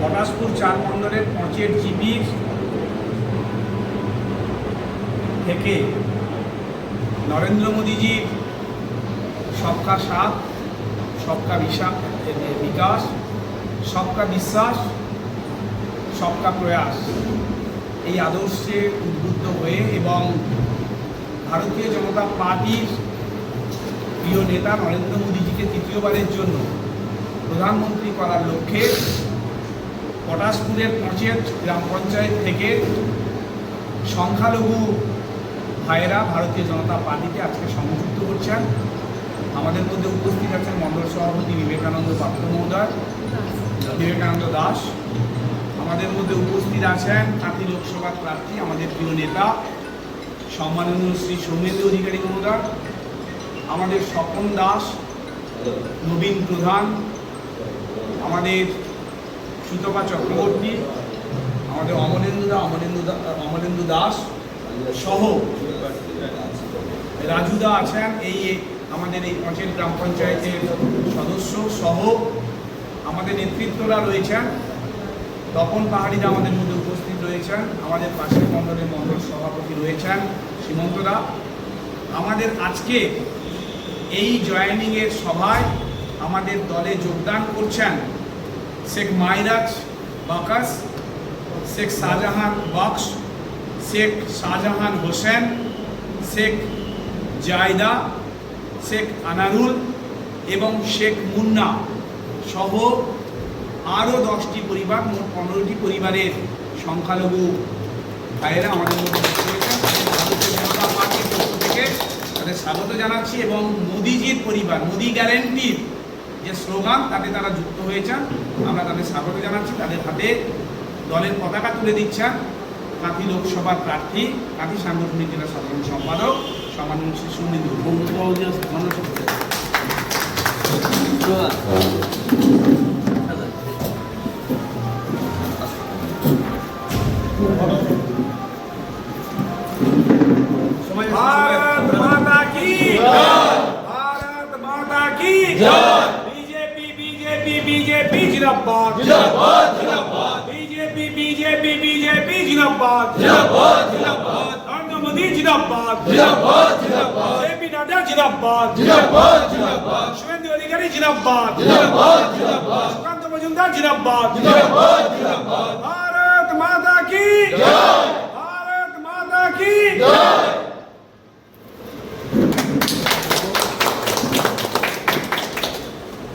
পটাশপুর চার মণ্ডলের পঁচের জিপির থেকে নরেন্দ্র মোদীজির সবকা সাথ, সবকা বিশা বিকাশ, সবকা বিশ্বাস, সবকা প্রয়াস। এই আদর্শে উদ্বুদ্ধ হয়ে এবং ভারতীয় জনতা পার্টির প্রিয় নেতা নরেন্দ্র মোদীজিকে তৃতীয়বারের জন্য প্রধানমন্ত্রী করার লক্ষ্যে পটাশপুরের পঞ্চায়েত, গ্রাম পঞ্চায়েত থেকে সংখ্যালঘু ভাইয়েরা ভারতীয় জনতা পার্টিকে আজকে সংযুক্ত করছেন। আমাদের মধ্যে উপস্থিত আছেন মণ্ডল সভাপতি বিবেকানন্দ পাত্র মহোদয়, বিবেকানন্দ দাস। আমাদের মধ্যে উপস্থিত আছেন কাঁথি লোকসভার প্রার্থী, আমাদের প্রিয় নেতা, সম্মাননীয় শ্রী সৌমেন্দ্র অধিকারী মহোদয়, আমাদের স্বপন দাস, নবীন প্রধান, আমাদের সুতপা চক্রবর্তী, আমাদের অমলেন্দু দা, অমলেন্দু দাস সহ রাজুদা আছেন, এই আমাদের এই পঞ্চায়েত গ্রাম পঞ্চায়েতের সদস্য সহ আমাদের নেতৃত্বরা রয়েছেন। তপন পাহাড়িরা আমাদের মধ্যে উপস্থিত রয়েছেন। আমাদের পাশের মণ্ডলের মণ্ডল সভাপতি রয়েছেন সীমন্তদা আমাদের আজকে এই জয়েনিংয়ের সভায় আমাদের দলে যোগদান করছেন শেখ মাইরাজ বাকাস, শেখ শাহজাহান বক্স শেখ শাহজাহান হোসেন, শেখ জায়দা, শেখ আনারুল এবং শেখ মুন্না সহ আরও দশটি পরিবার, মোট পনেরোটি পরিবারের সংখ্যালঘু ভাইয়েরা আমাদের থেকে তাদের স্বাগত জানাচ্ছি এবং মোদিজির পরিবার, মোদি গ্যারেন্টির যে স্লোগান তাতে তারা যুক্ত হয়েছেন আমরা তাদের স্বাগত জানাচ্ছি তাদের হাতে দলের পতাকা তুলে দিচ্ছেন কাঁথি লোকসভার প্রার্থী কাঁথি সাংগঠনিক জেলা সাধারণ সম্পাদক সম্মানীয় শ্রী সুমিন্দু भारत माता की भारत माता की बीजेपी बीजेपी जिंदाबाद जिंदाबाद जिंदाबाद। बीजेपी बीजेपी बीजेपी जिंदाबाद। जिंदाबाद जिंदाबाद। मोदी जिंदाबाद। जिंदाबाद जिंदाबाद। जेपी नड्डा जिंदाबाद। जिंदाबाद जिंदाबाद। शुभेंदु अधिकारी जिंदाबाद। जिंदाबाद जिंदाबाद। सुकांत मजुमदार जिंदाबाद। जिंदाबाद जिंदाबाद। भारत माता की जय। भारत माता की जय।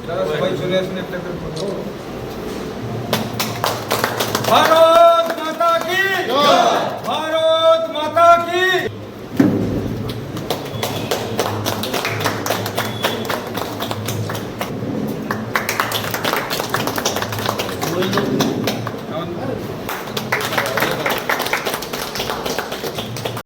Gracias, Bayo. ભારત માતા કી ભારત માતા કી